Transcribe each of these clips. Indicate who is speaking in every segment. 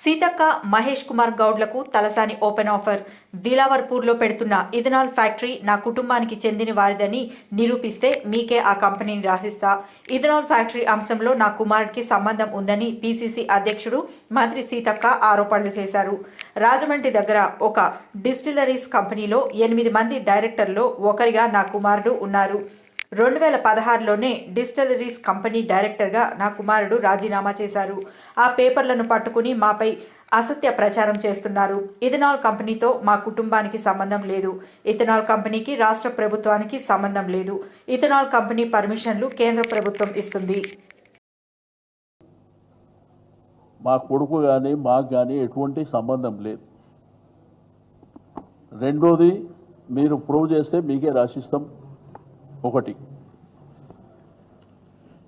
Speaker 1: సీతక్క మహేష్ కుమార్ గౌడ్లకు Talasani open offer. దిలావర్పూర్లో పెడుతున్న ఇథనాల్ ఫ్యాక్టరీ నా కుటుంబానికి చెందిన వారిదని నిరూపిస్తే మీకే ఆ కంపెనీని రాసిస్తా. ఇథనాల్ ఫ్యాక్టరీ అంశంలో నా కుమారుడికి సంబంధం ఉందని పీసీసీ అధ్యక్షుడు మంత్రి సీతక్క ఆరోపణలు చేశారు. రాజమండ్రి దగ్గర ఒక డిస్టిలరీస్ కంపెనీలో ఎనిమిది మంది డైరెక్టర్లో ఒకరిగా నా కుమారుడు ఉన్నారు. రెండు వేల పదహారులోనే డిస్టలరీస్ కంపెనీ డైరెక్టర్గా నా కుమారుడు రాజీనామా చేశారు. ఆ పేపర్లను పట్టుకుని మాపై అసత్య ప్రచారం చేస్తున్నారు. ఇథనాల్ కంపెనీతో మా కుటుంబానికి సంబంధం లేదు. ఇథనాల్ కంపెనీకి రాష్ట్ర ప్రభుత్వానికి సంబంధం లేదు. ఇథనాల్ కంపెనీ పర్మిషన్లు కేంద్ర ప్రభుత్వం ఇస్తుంది.
Speaker 2: మా కొడుకు కానీ మాకు కానీ ఎటువంటి సంబంధం లేదు. రెండోది మీరు ప్రూవ్ చేస్తే మీకే రాసిస్తాం. ఒకటి.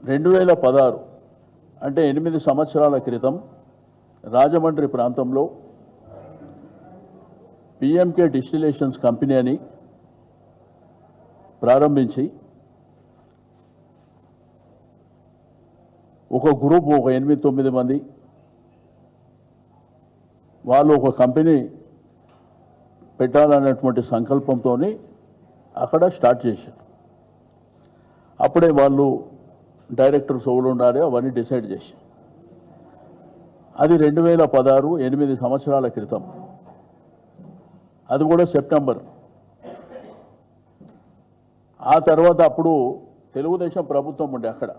Speaker 2: రెండు వేల పదహారు అంటే ఎనిమిది సంవత్సరాల క్రితం రాజమండ్రి ప్రాంతంలో పిఎంకే డిస్టిలేషన్స్ కంపెనీ అని ప్రారంభించి ఒక గ్రూప్ ఒక ఎనిమిది తొమ్మిది మంది వాళ్ళు ఒక కంపెనీ పెట్టాలన్నటువంటి సంకల్పంతో అక్కడ స్టార్ట్ చేశారు. అప్పుడే వాళ్ళు డైరెక్టర్స్ ఎవరు ఉండాలి అవన్నీ డిసైడ్ చేసి. అది రెండు వేల పదహారు ఎనిమిది సంవత్సరాల క్రితం. అది కూడా సెప్టెంబర్. ఆ తర్వాత అప్పుడు తెలుగుదేశం ప్రభుత్వం ఉండే అక్కడ.